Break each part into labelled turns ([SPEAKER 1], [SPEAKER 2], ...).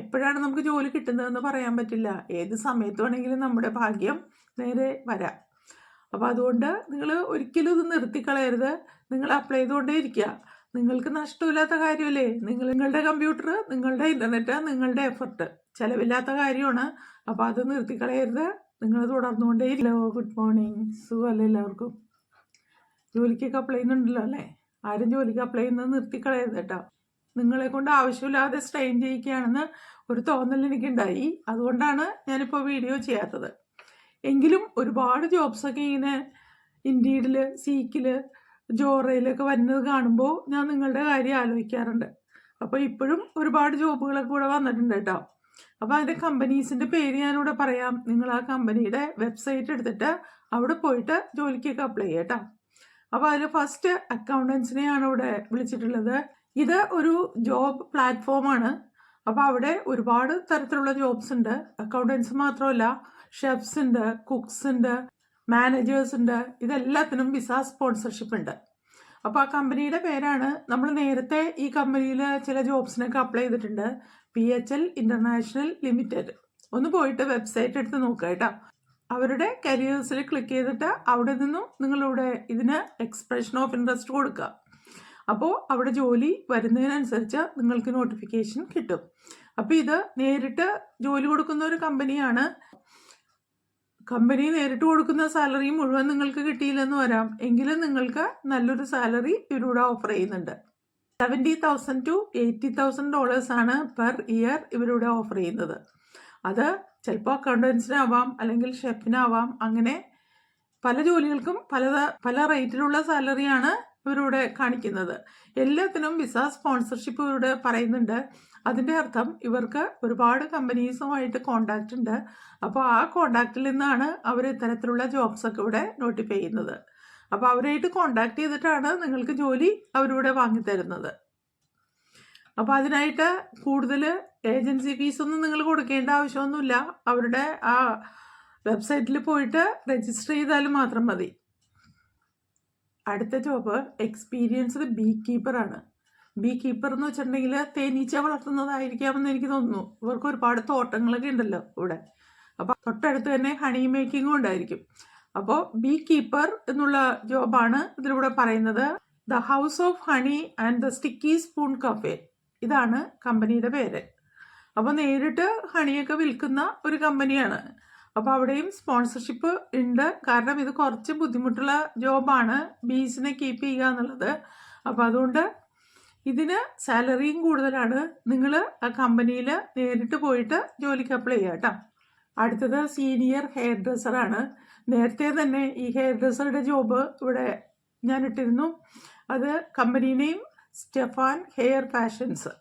[SPEAKER 1] എപ്പോഴാണ് നമുക്ക് ജോലി കിട്ടുന്നതെന്ന് പറയാൻ പറ്റില്ല. ഏത് സമയത്ത് വേണമെങ്കിലും നമ്മുടെ ഭാഗ്യം നേരെ വരാം. അപ്പോൾ അതുകൊണ്ട് നിങ്ങൾ ഒരിക്കലും ഇത് നിർത്തിക്കളയരുത്. നിങ്ങൾ അപ്ലൈ ചെയ്തുകൊണ്ടേ ഇരിക്കുക. നിങ്ങൾക്ക് നഷ്ടമില്ലാത്ത കാര്യമല്ലേ? നിങ്ങൾ നിങ്ങളുടെ കമ്പ്യൂട്ടർ നിങ്ങളുടെ ഇന്റർനെറ്റ് നിങ്ങളുടെ എഫർട്ട് ചിലവില്ലാത്ത കാര്യമാണ്. അപ്പോൾ അത് നിർത്തിക്കളയരുത്. നിങ്ങൾ തുടർന്നുകൊണ്ടേ ഹലോ ഗുഡ് മോർണിംഗ് സുഖമല്ലേ എല്ലാവർക്കും? ജോലിക്കൊക്കെ അപ്ലൈ ചെയ്യുന്നുണ്ടല്ലോ അല്ലേ? ആരും ജോലിക്ക് അപ്ലൈ ചെയ്യുന്നത് നിർത്തിക്കളയരുത് കേട്ടോ. നിങ്ങളെ കൊണ്ട് ആവശ്യമില്ലാതെ സ്ട്രെയിൻ ചെയ്യിക്കുകയാണെന്ന് ഒരു തോന്നൽ എനിക്കുണ്ടായി. അതുകൊണ്ടാണ് ഞാനിപ്പോൾ വീഡിയോ ചെയ്യാത്തത്. എങ്കിലും ഒരുപാട് ജോബ്സൊക്കെ ഇങ്ങനെ ഇൻഡീഡിൽ സീക്കിൽ ജോറയിലൊക്കെ വരുന്നത് കാണുമ്പോൾ ഞാൻ നിങ്ങളുടെ കാര്യം ആലോചിക്കാറുണ്ട്. അപ്പോൾ ഇപ്പോഴും ഒരുപാട് ജോബുകളൊക്കെ ഇവിടെ വന്നിട്ടുണ്ട് കേട്ടോ. അപ്പോൾ അതിന്റെ കമ്പനീസിന്റെ പേര് ഞാനിവിടെ പറയാം. നിങ്ങൾ ആ കമ്പനിയുടെ വെബ്സൈറ്റ് എടുത്തിട്ട് അവിടെ പോയിട്ട് ജോലിക്കൊക്കെ അപ്ലൈ ചെയ്യാം അപ്പോൾ അതിൽ ഫസ്റ്റ് അക്കൗണ്ടൻസിനെയാണ് ഇവിടെ വിളിച്ചിട്ടുള്ളത്. ഇത് ഒരു ജോബ് പ്ലാറ്റ്ഫോമാണ് അപ്പോൾ അവിടെ ഒരുപാട് തരത്തിലുള്ള ജോബ്സ് ഉണ്ട്. അക്കൗണ്ടൻസ് മാത്രമല്ല ഷെഫ്സ് ഉണ്ട് കുക്സ് ഉണ്ട് മാനേജേഴ്സ് ഉണ്ട്. ഇതെല്ലാത്തിനും വിസ സ്പോൺസർഷിപ്പ് ഉണ്ട്. അപ്പോൾ ആ കമ്പനിയുടെ പേരാണ് നമ്മൾ നേരത്തെ ഈ കമ്പനിയിൽ ചില ജോബ്സിനൊക്കെ അപ്ലൈ ചെയ്തിട്ടുണ്ട്. P H L international limited ഒന്ന് പോയിട്ട് വെബ്സൈറ്റ് എടുത്ത് നോക്കുക കേട്ടോ. അവരുടെ കരിയേഴ്സിൽ ക്ലിക്ക് ചെയ്തിട്ട് അവിടെ നിന്നും നിങ്ങളിവിടെ ഇതിന് എക്സ്പ്രഷൻ ഓഫ് ഇൻട്രസ്റ്റ് കൊടുക്കുക. അപ്പോൾ അവിടെ ജോലി വരുന്നതിനനുസരിച്ച് നിങ്ങൾക്ക് നോട്ടിഫിക്കേഷൻ കിട്ടും. അപ്പോൾ ഇത് നേരിട്ട് ജോലി കൊടുക്കുന്ന ഒരു കമ്പനിയാണ് കമ്പനി നേരിട്ട് കൊടുക്കുന്ന സാലറി മുഴുവൻ നിങ്ങൾക്ക് കിട്ടിയില്ലെന്ന് വരാം. എങ്കിലും നിങ്ങൾക്ക് നല്ലൊരു സാലറി ഇവരിവിടെ ഓഫർ ചെയ്യുന്നുണ്ട്. Seventy thousand to eighty thousand dollars ആണ് പെർ ഇയർ ഇവരിവിടെ ഓഫർ ചെയ്യുന്നത്. അത് ചിലപ്പോൾ അക്കൗണ്ടൻസിനാവാം അല്ലെങ്കിൽ ഷെഫിനാവാം അങ്ങനെ പല ജോലികൾക്കും പല പല റേറ്റിലുള്ള സാലറിയാണ് ഇവരിവിടെ കാണിക്കുന്നത്. എല്ലാത്തിനും വിസ സ്പോൺസർഷിപ്പ് ഇവരുടെ പറയുന്നുണ്ട്. അതിന്റെ അർത്ഥം ഇവർക്ക് ഒരുപാട് കമ്പനീസുമായിട്ട് കോണ്ടാക്റ്റ് ഉണ്ട്. അപ്പോൾ ആ കോണ്ടാക്റ്റിൽ നിന്നാണ് അവർ ഇത്തരത്തിലുള്ള ജോബ്സൊക്കെ ഇവിടെ നോട്ടിഫൈ ചെയ്യുന്നത്. അപ്പോൾ അവരായിട്ട് കോണ്ടാക്ട് ചെയ്തിട്ടാണ് നിങ്ങൾക്ക് ജോലി അവരിവിടെ വാങ്ങിത്തരുന്നത്. അപ്പോൾ അതിനായിട്ട് കൂടുതൽ ഏജൻസി ഫീസൊന്നും നിങ്ങൾ കൊടുക്കേണ്ട ആവശ്യമൊന്നുമില്ല. അവരുടെ ആ വെബ്സൈറ്റിൽ പോയിട്ട് രജിസ്റ്റർ ചെയ്താൽ മാത്രം മതി. അടുത്ത ജോബ് എക്സ്പീരിയൻസ്ഡ് ബീ കീപ്പറാണ് ബീ കീപ്പർ എന്ന് വെച്ചിട്ടുണ്ടെങ്കിൽ തേനീച്ച വളർത്തുന്നതായിരിക്കാമെന്ന് എനിക്ക് തോന്നുന്നു. ഇവർക്ക് ഒരുപാട് തോട്ടങ്ങളൊക്കെ ഉണ്ടല്ലോ ഇവിടെ. അപ്പോൾ തൊട്ടടുത്ത് തന്നെ ഹണി മേക്കിങ്ങും ഉണ്ടായിരിക്കും. അപ്പോൾ ബീ കീപ്പർ എന്നുള്ള ജോബാണ് ഇതിലൂടെ പറയുന്നത്. The house of honey and the sticky spoon cafe ഇതാണ് കമ്പനിയുടെ പേര്. അപ്പോൾ നേരിട്ട് ഹണിയൊക്കെ വിൽക്കുന്ന ഒരു കമ്പനിയാണ് അപ്പോൾ അവിടെയും സ്പോൺസർഷിപ്പ് ഉണ്ട്. കാരണം ഇത് കുറച്ച് ബുദ്ധിമുട്ടുള്ള ജോബാണ്. ബീസിനെ കീപ്പ് ചെയ്യുക എന്നുള്ളത്. അപ്പോൾ അതുകൊണ്ട് ഇതിന് സാലറിയും കൂടുതലാണ്. നിങ്ങൾ ആ കമ്പനിയിൽ നേരിട്ട് പോയിട്ട് ജോലിക്ക് അപ്ലൈ ചെയ്യുക കേട്ടോ. അടുത്തത് സീനിയർ ഹെയർ ഡ്രസ്സറാണ് നേരത്തെ തന്നെ ഈ ഹെയർ ഡ്രസ്സറുടെ ജോബ് ഇവിടെ ഞാൻ ഇട്ടിരുന്നു. അത് company name Stefan hair fashions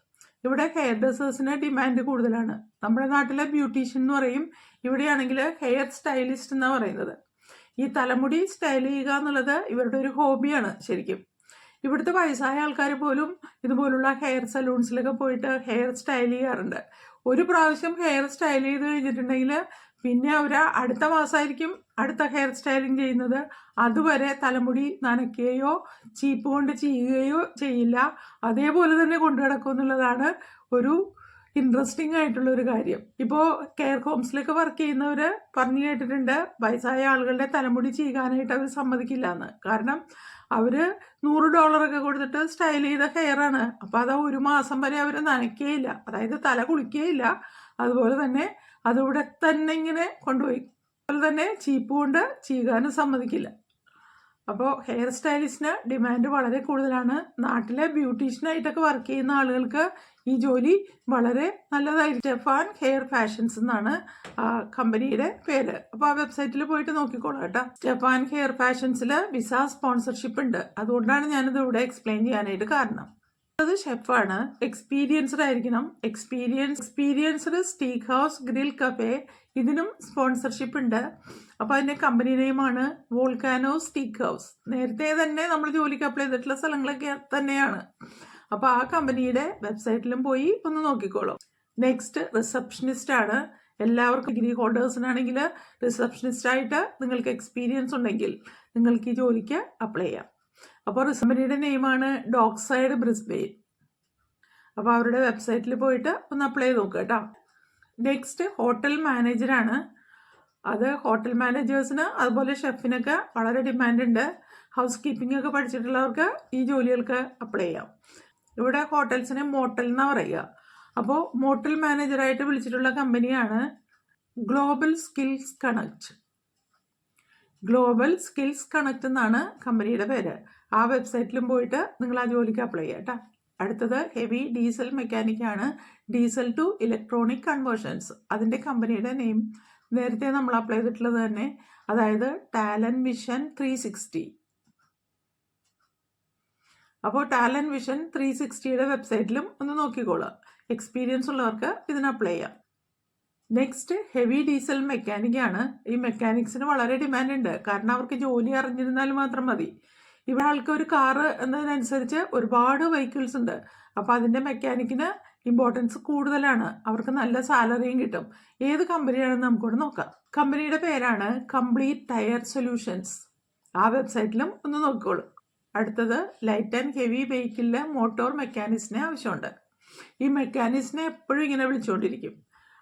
[SPEAKER 1] ഇവിടെ ഹെയർ ഡ്രസ്സേഴ്സിന് ഡിമാൻഡ് കൂടുതലാണ്. നമ്മുടെ നാട്ടിലെ ബ്യൂട്ടീഷ്യൻ എന്ന് പറയും. ഇവിടെയാണെങ്കിൽ ഹെയർ സ്റ്റൈലിസ്റ്റ് എന്നാണ് പറയുന്നത്. ഈ തലമുടി സ്റ്റൈൽ ചെയ്യുക എന്നുള്ളത് ഇവരുടെ ഒരു ഹോബിയാണ് ശരിക്കും. ഇവിടുത്തെ വയസ്സായ ആൾക്കാർ പോലും ഇതുപോലുള്ള ഹെയർ സലൂൺസിലൊക്കെ പോയിട്ട് ഹെയർ സ്റ്റൈൽ ചെയ്യാറുണ്ട്. ഒരു പ്രാവശ്യം ഹെയർ സ്റ്റൈൽ ചെയ്ത് കഴിഞ്ഞിട്ടുണ്ടെങ്കിൽ പിന്നെ അവർ അടുത്ത മാസമായിരിക്കും അടുത്ത ഹെയർ സ്റ്റൈലിംഗ് ചെയ്യുന്നത്. അതുവരെ തലമുടി നനയ്ക്കുകയോ ചീപ്പ് കൊണ്ട് ചെയ്യുകയോ ചെയ്യില്ല. അതേപോലെ തന്നെ കൊണ്ടു നടക്കും എന്നുള്ളതാണ് ഒരു ഇൻട്രസ്റ്റിംഗ് ആയിട്ടുള്ള ഒരു കാര്യം. ഇപ്പോൾ കെയർ ഹോംസിലൊക്കെ വർക്ക് ചെയ്യുന്നവർ പറഞ്ഞു കേട്ടിട്ടുണ്ട് വയസ്സായ ആളുകളുടെ തലമുടി ചെയ്യാനായിട്ട് അവർ സമ്മതിക്കില്ല എന്ന്. കാരണം അവർ നൂറ് ഡോളറൊക്കെ കൊടുത്തിട്ട് സ്റ്റൈൽ ചെയ്ത ഹെയറാണ് അപ്പോൾ അത് ഒരു മാസം വരെ അവർ നനയ്ക്കുകയില്ല അതായത് തല കുളിക്കുകയില്ല അതുപോലെ തന്നെ അതിവിടെ തന്നെ ഇങ്ങനെ കൊണ്ടുപോയി. അതുപോലെ തന്നെ ചീപ്പ് കൊണ്ട് ചീകാനും സമ്മതിക്കില്ല. അപ്പോൾ ഹെയർ സ്റ്റൈലിസ്റ്റിന് ഡിമാൻഡ് വളരെ കൂടുതലാണ്. നാട്ടിലെ ബ്യൂട്ടീഷ്യനായിട്ടൊക്കെ വർക്ക് ചെയ്യുന്ന ആളുകൾക്ക് ഈ ജോലി വളരെ നല്ലതായിരിക്കും. സ്റ്റെഫാൻ ഹെയർ ഫാഷൻസ് എന്നാണ് കമ്പനിയുടെ പേര്. അപ്പോൾ ആ വെബ്സൈറ്റിൽ പോയിട്ട് നോക്കിക്കോളാം കേട്ടോ. സ്റ്റെഫാൻ ഹെയർ ഫാഷൻസിൽ വിസ സ്പോൺസർഷിപ്പ് ഉണ്ട്. അതുകൊണ്ടാണ് ഞാനിത് ഇവിടെ എക്സ്പ്ലെയിൻ ചെയ്യാനായിട്ട് കാരണം. അത് ഷെഫാണ്. എക്സ്പീരിയൻസ്ഡ് ആയിരിക്കണം experience experienced steak house grill cafe. ഇതിനും സ്പോൺസർഷിപ്പ് ഉണ്ട്. അപ്പോൾ അതിന്റെ കമ്പനി നെയിമാണ് വോൾക്കാനോ സ്റ്റീക്ക് ഹൗസ്. നേരത്തെ തന്നെ നമ്മൾ ജോലിക്ക് അപ്ലൈ ചെയ്തിട്ടുള്ള സ്ഥലങ്ങളൊക്കെ തന്നെയാണ്. അപ്പോൾ ആ കമ്പനിയുടെ വെബ്സൈറ്റിലും പോയി ഒന്ന് നോക്കിക്കോളൂ. നെക്സ്റ്റ് റിസപ്ഷനിസ്റ്റ് ആണ് എല്ലാവർക്കും ഡിഗ്രി ഹോൾഡേഴ്സിനാണെങ്കിൽ റിസപ്ഷനിസ്റ്റ് ആയിട്ട് നിങ്ങൾക്ക് എക്സ്പീരിയൻസ് ഉണ്ടെങ്കിൽ നിങ്ങൾക്ക് ഈ ജോലിക്ക് അപ്ലൈ ചെയ്യാം. അപ്പോൾ റിസംബനിയുടെ നെയിമാണ് ഡോക്സൈഡ് ബ്രിസ്ബെയിൻ. അപ്പോൾ അവരുടെ വെബ്സൈറ്റിൽ പോയിട്ട് ഒന്ന് അപ്ലൈ ചെയ്ത് നോക്കുക കേട്ടോ. നെക്സ്റ്റ് ഹോട്ടൽ മാനേജറാണ് അത് ഹോട്ടൽ മാനേജേഴ്സിന് അതുപോലെ ഷെഫിനൊക്കെ വളരെ ഡിമാൻഡ് ഉണ്ട്. ഹൗസ് കീപ്പിംഗ് ഒക്കെ പഠിച്ചിട്ടുള്ളവർക്ക് ഈ ജോലികൾക്ക് അപ്ലൈ ചെയ്യാം. ഇവിടെ ഹോട്ടൽസിനെ മോട്ടൽ എന്നാണ് പറയുക. അപ്പോൾ മോട്ടൽ മാനേജറായിട്ട് വിളിച്ചിട്ടുള്ള കമ്പനിയാണ് global skills connect global skills connect എന്നാണ് കമ്പനിയുടെ പേര്. ആ വെബ്സൈറ്റിലും പോയിട്ട് നിങ്ങൾ ആ ജോലിക്ക് അപ്ലൈ ചെയ്യാം കേട്ടോ അടുത്തത് ഹെവി ഡീസൽ മെക്കാനിക് ആണ്. ഡീസൽ ടു ഇലക്ട്രോണിക് കൺവേർഷൻസ് അതിന്റെ കമ്പനിയുടെ നെയിം നേരത്തെ നമ്മൾ അപ്ലൈ ചെയ്തിട്ടുള്ളത് തന്നെ അതായത് ടാലൻ വിഷൻ ത്രീ സിക്സ്റ്റി അപ്പോൾ ടാലൻ വിഷൻ ത്രീ സിക്സ്റ്റിയുടെ വെബ്സൈറ്റിലും ഒന്ന് നോക്കിക്കോളുക. എക്സ്പീരിയൻസ് ഉള്ളവർക്ക് ഇതിന് അപ്ലൈ ചെയ്യാം. നെക്സ്റ്റ് ഹെവി ഡീസൽ മെക്കാനിക്കാണ് ഈ മെക്കാനിക്സിന് വളരെ ഡിമാൻഡ് ഉണ്ട്. കാരണം അവർക്ക് ജോലി അറിഞ്ഞിരുന്നാൽ മാത്രം മതി. ഇവിടെ ആൾക്കാർ ഒരു കാറ് എന്നതിനനുസരിച്ച് ഒരുപാട് വെഹിക്കിൾസ് ഉണ്ട്. അപ്പോൾ അതിന്റെ മെക്കാനിക്കിന് ഇമ്പോർട്ടൻസ് കൂടുതലാണ്. അവർക്ക് നല്ല സാലറിയും കിട്ടും. ഏത് കമ്പനിയാണെന്ന് നമുക്കിവിടെ നോക്കാം. കമ്പനിയുടെ പേരാണ് കംപ്ലീറ്റ് ടയർ സൊല്യൂഷൻസ് ആ വെബ്സൈറ്റിലും ഒന്ന് നോക്കിക്കോളൂ. അടുത്തത് ലൈറ്റ് ആൻഡ് ഹെവി വെഹിക്കിളിലെ മോട്ടോർ മെക്കാനിക്സിനെ ആവശ്യമുണ്ട്. ഈ മെക്കാനിക്സിനെ എപ്പോഴും ഇങ്ങനെ വിളിച്ചുകൊണ്ടിരിക്കും.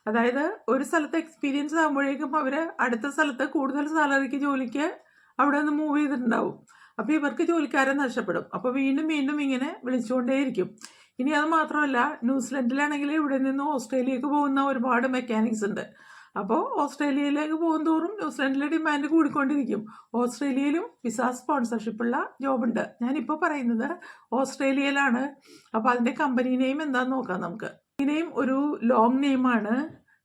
[SPEAKER 1] അതായത് ഒരു സ്ഥലത്ത് എക്സ്പീരിയൻസ് ആകുമ്പോഴേക്കും അവർ അടുത്ത സ്ഥലത്ത് കൂടുതൽ സാലറിക്ക് ജോലിക്ക് അവിടെ നിന്ന് മൂവ് ചെയ്തിട്ടുണ്ടാവും. അപ്പോൾ ഇവർക്ക് ജോലിക്കാരെ നഷ്ടപ്പെടും. അപ്പോൾ വീണ്ടും വീണ്ടും ഇങ്ങനെ വിളിച്ചുകൊണ്ടേയിരിക്കും. ഇനി അത് മാത്രമല്ല ന്യൂസിലൻഡിലാണെങ്കിൽ ഇവിടെ നിന്ന് ഓസ്ട്രേലിയക്ക് പോകുന്ന ഒരുപാട് മെക്കാനിക്സ് ഉണ്ട്. അപ്പോൾ ഓസ്ട്രേലിയയിലേക്ക് പോകും തോറും ന്യൂസിലൻഡിലെ ഡിമാൻഡ് കൂടിക്കൊണ്ടിരിക്കും. ഓസ്ട്രേലിയയിലും വിസ സ്പോൺസർഷിപ്പുള്ള ജോബുണ്ട് ഞാനിപ്പോൾ പറയുന്നത് ഓസ്ട്രേലിയയിലാണ്. അപ്പോൾ അതിന്റെ കമ്പനി നെയിം എന്താണെന്ന് നോക്കാം നമുക്ക്. ഇനിയും നെയിം ഒരു long നെയിമാണ്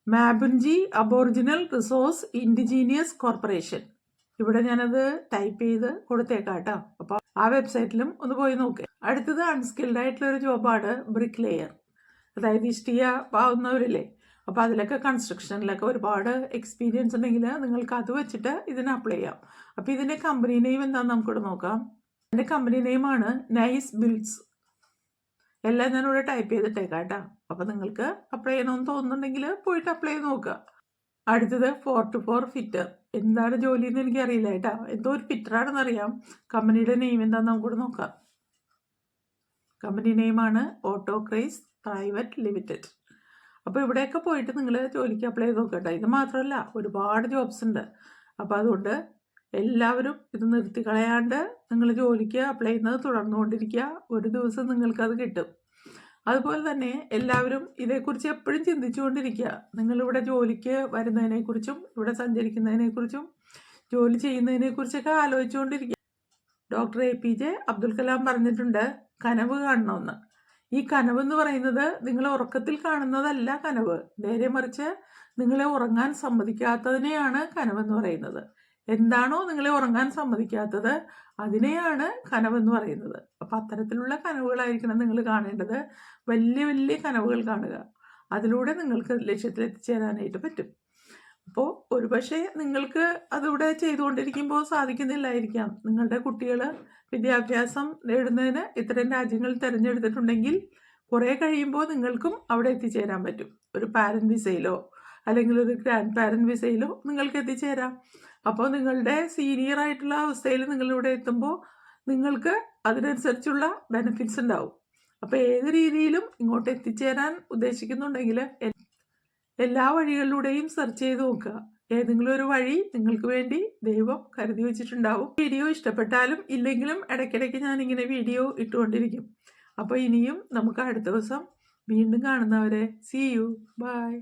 [SPEAKER 1] Mabunji Aboriginal Resource Indigenous Corporation ഇവിടെ ഞാനത് ടൈപ്പ് ചെയ്ത് കൊടുത്തേക്കാം കേട്ടോ അപ്പോൾ ആ വെബ്സൈറ്റിലും ഒന്ന് പോയി നോക്കുക അടുത്തത് അൺസ്കിൽഡ് ആയിട്ടുള്ള ഒരു ജോബാണ് ബ്രിക്ക് ലെയർ അതായത് ഇഷ്ടിയ പാവുന്നവരില്ലേ അപ്പോൾ അതിലൊക്കെ കൺസ്ട്രക്ഷനിലൊക്കെ ഒരുപാട് എക്സ്പീരിയൻസ് ഉണ്ടെങ്കിൽ നിങ്ങൾക്ക് അത് വെച്ചിട്ട് ഇതിന് അപ്ലൈ ചെയ്യാം. അപ്പോൾ ഇതിന്റെ കമ്പനി നെയിം എന്താണെന്ന് നമുക്കിവിടെ നോക്കാം. എന്റെ കമ്പനി നെയിമാണ് നൈസ് ബിൽഡ്സ് എല്ലാം ഞാനിവിടെ ടൈപ്പ് ചെയ്തിട്ടേക്കാം കേട്ടോ അപ്പോൾ നിങ്ങൾക്ക് അപ്ലൈ ചെയ്യണമെന്ന് തോന്നുന്നുണ്ടെങ്കിൽ പോയിട്ട് അപ്ലൈ ചെയ്ത് നോക്കുക. അടുത്തത് ഫോർ ടു ഫോർ ഫിറ്റർ എന്താണ് ജോലി എന്ന് എനിക്കറിയില്ല കേട്ടോ. എന്തോ ഒരു ഫിറ്ററാണെന്ന് അറിയാം കമ്പനിയുടെ നെയിം എന്താണെന്ന് നമുക്കിവിടെ നോക്കാം. കമ്പനി നെയിമാണ് ഓട്ടോ ക്രൈസ് പ്രൈവറ്റ് ലിമിറ്റഡ് അപ്പോൾ ഇവിടെയൊക്കെ പോയിട്ട് നിങ്ങൾ ജോലിക്ക് അപ്ലൈ ചെയ്ത് നോക്കട്ടെ ഇത് മാത്രമല്ല ഒരുപാട് ജോബ്സ് ഉണ്ട്. അപ്പോൾ അതുകൊണ്ട് എല്ലാവരും ഇത് നിർത്തി കളയാണ്ട് നിങ്ങൾ ജോലിക്ക് അപ്ലൈ ചെയ്യുന്നത് തുടർന്നുകൊണ്ടിരിക്കുക. ഒരു ദിവസം നിങ്ങൾക്കത് കിട്ടും. അതുപോലെ തന്നെ എല്ലാവരും ഇതേക്കുറിച്ച് എപ്പോഴും ചിന്തിച്ചുകൊണ്ടിരിക്കുക. നിങ്ങളിവിടെ ജോലിക്ക് വരുന്നതിനെക്കുറിച്ചും ഇവിടെ സഞ്ചരിക്കുന്നതിനെക്കുറിച്ചും ജോലി ചെയ്യുന്നതിനെക്കുറിച്ചൊക്കെ ആലോചിച്ചുകൊണ്ടിരിക്കുക. Doctor A P J Abdul Kalam പറഞ്ഞിട്ടുണ്ട് കനവ് കാണണമെന്ന്. ഈ കനവ് എന്ന് പറയുന്നത് നിങ്ങൾ ഉറക്കത്തിൽ കാണുന്നതല്ല കനവ്. നേരെ മറിച്ച് നിങ്ങളെ ഉറങ്ങാൻ സമ്മതിക്കാത്തതിനെയാണ് കനവെന്ന് പറയുന്നത്. എന്താണോ നിങ്ങളെ ഉറങ്ങാൻ സമ്മതിക്കാത്തത് അതിനെയാണ് കനവെന്ന് പറയുന്നത്. അപ്പം അത്തരത്തിലുള്ള കനവുകളായിരിക്കണം നിങ്ങൾ കാണേണ്ടത്. വലിയ വലിയ കനവുകൾ കാണുക. അതിലൂടെ നിങ്ങൾക്ക് ലക്ഷ്യത്തിൽ എത്തിച്ചേരാനായിട്ട് പറ്റും. അപ്പോൾ ഒരുപക്ഷെ നിങ്ങൾക്ക് അതിവിടെ ചെയ്തുകൊണ്ടിരിക്കുമ്പോൾ സാധിക്കുന്നില്ലായിരിക്കാം. നിങ്ങളുടെ കുട്ടികൾ വിദ്യാഭ്യാസം നേടുന്നതിന് ഇത്തരം രാജ്യങ്ങൾ തിരഞ്ഞെടുത്തിട്ടുണ്ടെങ്കിൽ കുറേ കഴിയുമ്പോൾ നിങ്ങൾക്കും അവിടെ എത്തിച്ചേരാൻ പറ്റും. ഒരു പാരൻ വിസയിലോ അല്ലെങ്കിൽ ഒരു ഗ്രാൻഡ് പാരന്റ് വിസയിലോ നിങ്ങൾക്ക് എത്തിച്ചേരാം. അപ്പോൾ നിങ്ങളുടെ സീനിയർ ആയിട്ടുള്ള അവസ്ഥയിൽ നിങ്ങളിവിടെ എത്തുമ്പോൾ നിങ്ങൾക്ക് അതിനനുസരിച്ചുള്ള ബെനിഫിറ്റ്സ് ഉണ്ടാവും. അപ്പോൾ ഏത് രീതിയിലും ഇങ്ങോട്ട് എത്തിച്ചേരാൻ ഉദ്ദേശിക്കുന്നുണ്ടെങ്കിൽ എല്ലാ വഴികളിലൂടെയും സെർച്ച് ചെയ്ത് നോക്കുക. ഏതെങ്കിലും ഒരു വഴി നിങ്ങൾക്ക് വേണ്ടി ദൈവം കരുതി വെച്ചിട്ടുണ്ടാവും. വീഡിയോ ഇഷ്ടപ്പെട്ടാലും ഇല്ലെങ്കിലും ഇടയ്ക്കിടയ്ക്ക് ഞാനിങ്ങനെ വീഡിയോ ഇട്ടുകൊണ്ടിരിക്കും. അപ്പോൾ ഇനിയും നമുക്ക് അടുത്ത ദിവസം വീണ്ടും കാണുന്നവരെ. C U by